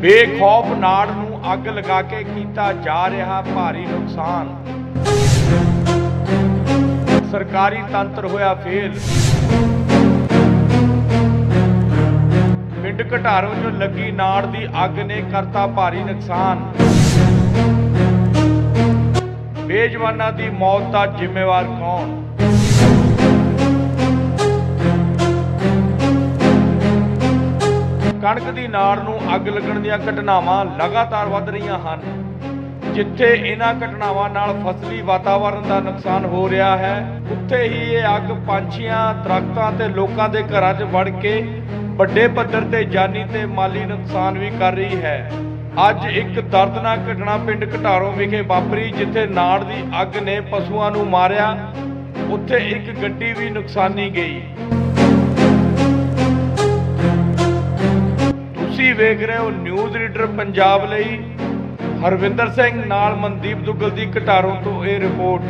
ਬੇਖੌਫ ਨਾੜ ਨੂੰ ਅੱਗ ਲਗਾ ਕੇ ਕੀਤਾ ਜਾ ਰਿਹਾ ਭਾਰੀ ਨੁਕਸਾਨ। ਸਰਕਾਰੀ ਤੰਤਰ ਹੋਇਆ ਫੇਲ। ਪਿੰਡ ਘਟਾਰੋਂ 'ਚ ਲੱਗੀ ਨਾੜ ਦੀ ਅੱਗ ਨੇ ਕਰਤਾ ਭਾਰੀ ਨੁਕਸਾਨ। ਬੇਜਵਾਨਾਂ ਦੀ ਮੌਤ ਦਾ ਜ਼ਿੰਮੇਵਾਰ ਕੌਣ? ਕਣਕ ਦੀ ਨਾੜ ਨੂੰ ਅੱਗ ਲੱਗਣ ਦੀਆਂ ਘਟਨਾਵਾਂ ਲਗਾਤਾਰ ਵੱਧ ਰਹੀਆਂ ਹਨ, ਜਿੱਥੇ ਇਹਨਾਂ ਘਟਨਾਵਾਂ ਨਾਲ ਫਸਲੀ ਵਾਤਾਵਰਣ ਦਾ ਨੁਕਸਾਨ ਹੋ ਰਿਹਾ ਹੈ, ਉੱਥੇ ਹੀ ਇਹ ਅੱਗ ਪੰਛੀਆਂ, ਦਰਖਤਾਂ ਤੇ ਲੋਕਾਂ ਦੇ ਘਰਾਂ 'ਚ ਵੜ ਕੇ ਵੱਡੇ ਪੱਧਰ ਤੇ ਜਾਨੀ ਤੇ ਮਾਲੀ ਨੁਕਸਾਨ ਵੀ ਕਰ ਰਹੀ ਹੈ। ਅੱਜ ਇੱਕ ਦਰਦਨਾਕ ਘਟਨਾ ਪਿੰਡ ਘਟਾਰੋਂ ਵਿਖੇ ਵਾਪਰੀ, ਜਿੱਥੇ ਨਾੜ ਦੀ ਅੱਗ ਨੇ ਪਸ਼ੂਆਂ ਨੂੰ ਮਾਰਿਆ, ਉੱਥੇ ਇੱਕ ਗੱਡੀ ਵੀ ਨੁਕਸਾਨੀ ਗਈ। ਵੇਖ ਰਹੇ ਹੋ ਨਿਊਜ਼ ਰੀਡਰ ਪੰਜਾਬ ਲਈ। ਹਰਵਿੰਦਰ ਸਿੰਘ ਨਾਲ ਮਨਦੀਪ ਦੁੱਗਲ ਦੀ ਘਟਾਰੋਂ ਤੋਂ ਇਹ ਰਿਪੋਰਟ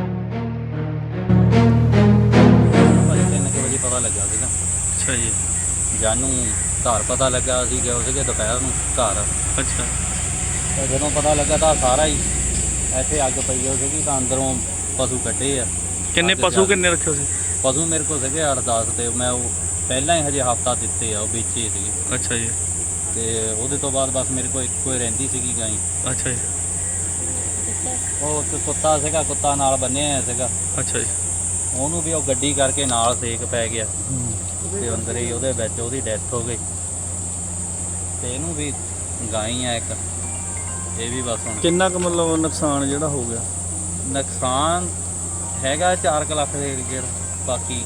ਭਾਈ ਤਿੰਨ ਕੁ ਵਜੇ ਪਤਾ ਲੱਗਾ ਸੀਗਾ। ਅੱਛਾ ਜੀ। ਜਾਨੂੰ ਘਰ ਪਤਾ ਲੱਗਾ ਅਸੀਂ ਗਏ ਸੀਗੇ ਦੁਪਹਿਰ ਨੂੰ ਘਰ। ਅੱਛਾ। ਤੇ ਜਦੋਂ ਪਤਾ ਲੱਗਾ ਤਾਂ ਸਾਰਾ ਹੀ ਇੱਥੇ ਅੱਗ ਪਈ ਹੋਈ ਸੀਗੀ ਤਾਂ ਅੰਦਰੋਂ ਪਸ਼ੂ ਕੱਢੇ ਆ। ਕਿੰਨੇ ਅੱਗ ਪਸ਼ੂ ਜਾ- ਕਿੰਨੇ ਰੱਖੇ ਸੀ? ਪਸ਼ੂ ਮੇਰੇ ਕੋਲ ਸੀਗੇ 8-10 ਤੇ ਮੈਂ ਉਹ ਪਹਿਲਾਂ ਹੀ ਹਜੇ ਹਫਤਾ ਦਿੱਤੇ ਆ ਉਹ ਵੇਚੇ ਸੀਗੇ। ਅੱਛਾ ਜੀ। ਤੇ ਉਹਦੇ ਤੋਂ ਬਾਅਦ ਬਸ ਮੇਰੇ ਕੋਲ ਇੱਕੋ ਹੀ ਰਹਿੰਦੀ ਸੀਗੀ ਗਾਈ। ਅੱਛਾ ਜੀ। ਉਹ ਇੱਕ ਕੁੱਤਾ ਸੀਗਾ ਕੁੱਤਾ ਨਾਲ ਬੰਨਿਆ ਹੋਇਆ ਸੀਗਾ। ਅੱਛਾ ਜੀ। ਉਹਨੂੰ ਵੀ ਉਹ ਗੱਡੀ ਕਰਕੇ ਨਾਲ ਸੇਕ ਪੈ ਗਿਆ। ਤੇ ਅੰਦਰ ਹੀ ਉਹਦੇ ਵਿੱਚ ਉਹਦੀ ਡੈਥ ਹੋ ਗਈ। ਤੇ ਇਹਨੂੰ ਵੀ ਗਾਈ ਆ ਇੱਕ। ਇਹ ਵੀ ਬਸ ਹੁਣ ਕਿੰਨਾ ਕੁ ਮਤਲਬ ਨੁਕਸਾਨ ਜਿਹੜਾ ਹੋ ਗਿਆ? ਨੁਕਸਾਨ ਹੈਗਾ 4 ਲੱਖ ਦੇ ਗੇੜ ਬਾਕੀ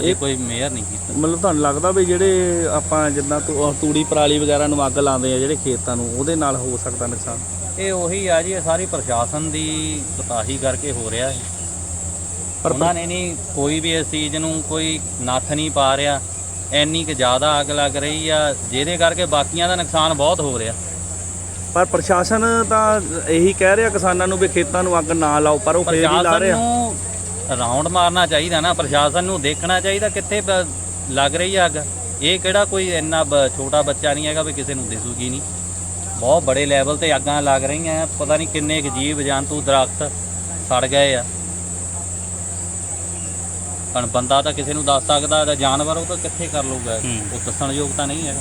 ਇਹ- ਕੋਈ ਮੇਅਰ ਨਹੀਂ ਕੀਤਾ। ਮਤਲਬ ਤੁਹਾਨੂੰ ਲੱਗਦਾ ਵੀ ਜਿਹੜੇ ਆਪਾਂ ਜਿੱਦਾਂ ਤੂ- ਅਹ ਤੂੜੀ ਪਰਾਲੀ ਵਗੈਰਾ ਨੂੰ ਅੱਗ ਲਾਉਂਦੇ ਆ ਜਿਹੜੇ ਖੇਤਾਂ ਨੂੰ ਉਹਦੇ ਨਾਲ ਹੋ ਸਕਦਾ ਨੁਕਸਾਨ? ਇਹ ਉਹੀ ਆ ਜੀ ਇਹ ਸਾਰੀ ਪ੍ਰਸ਼ਾਸਨ ਦੀ ਕੋਤਾਹੀ ਕਰਕੇ ਹੋ ਰਿਹਾ ਹੈ। ਪਰ ਉਹਨਾਂ ਨੇ ਨਹੀਂ ਕੋਈ ਵੀ ਇਸ ਚੀਜ਼ ਨੂੰ ਕੋਈ ਨੱਥ ਨਹੀਂ ਪਾ ਰਿਹਾ। ਇੰਨੀ ਕਿ ਜ਼ਿਆਦਾ ਅੱਗ ਲੱਗ ਰਹੀ ਆ ਜਿਹਦੇ ਕਰਕੇ ਬਾਕੀਆਂ ਦਾ ਨੁਕਸਾਨ ਬਹੁਤ ਹੋ ਰਿਹਾ। ਪਰ ਪ੍ਰਸ਼ਾਸਨ ਤਾਂ ਇਹੀ ਕਹਿ ਰਿਹਾ ਕਿਸਾਨਾਂ ਨੂੰ ਵੀ ਖੇਤਾਂ ਨੂੰ ਅੱਗ ਨਾ ਲਾਓ ਪਰ ਉਹ ਫੇਰ ਵੀ ਲਾ ਪ੍ਰਸ਼ਾਸਨ ਰਿਹਾ। ਨੂੰ ਰਾਉਂਡ ਮਾਰਨਾ ਚਾਹੀਦਾ ਨਾ ਪ੍ਰਸ਼ਾਸਨ ਨੂੰ ਦੇਖਣਾ ਚਾਹੀਦਾ ਕਿੱਥੇ ਬ- ਲੱਗ ਰਹੀ ਆ ਅੱਗ। ਇਹ ਕਿਹੜਾ ਕੋਈ ਇੰਨਾ ਬ- ਛੋਟਾ ਬੱਚਾ ਨਹੀਂ ਹੈਗਾ ਵੀ ਕਿਸੇ ਨੂੰ ਦਿਸੂਗੀ ਨਹੀਂ। ਬਹੁਤ ਬੜੇ ਲੈਵਲ ਤੇ ਅੱਗਾਂ ਲੱਗ ਰਹੀਆਂ ਆ ਪਤਾ ਨਹੀਂ ਕਿੰਨੇ ਕੁ ਜੀਵ ਜੰਤੂ ਦਰਖਤ ਸੜ ਗਏ ਆ। ਪਰ ਬੰਦਾ ਤਾਂ ਕਿਸੇ ਨੂੰ ਦੱਸ ਸਕਦਾ ਤੇ ਜਾਨਵਰ ਉਹ ਤਾਂ ਕਿੱਥੇ ਕਰ ਲਊਗਾ। ਹੂੰ। ਉਹ ਦੱਸਣ ਯੋਗ ਤਾਂ ਨਹੀਂ ਹੈਗਾ।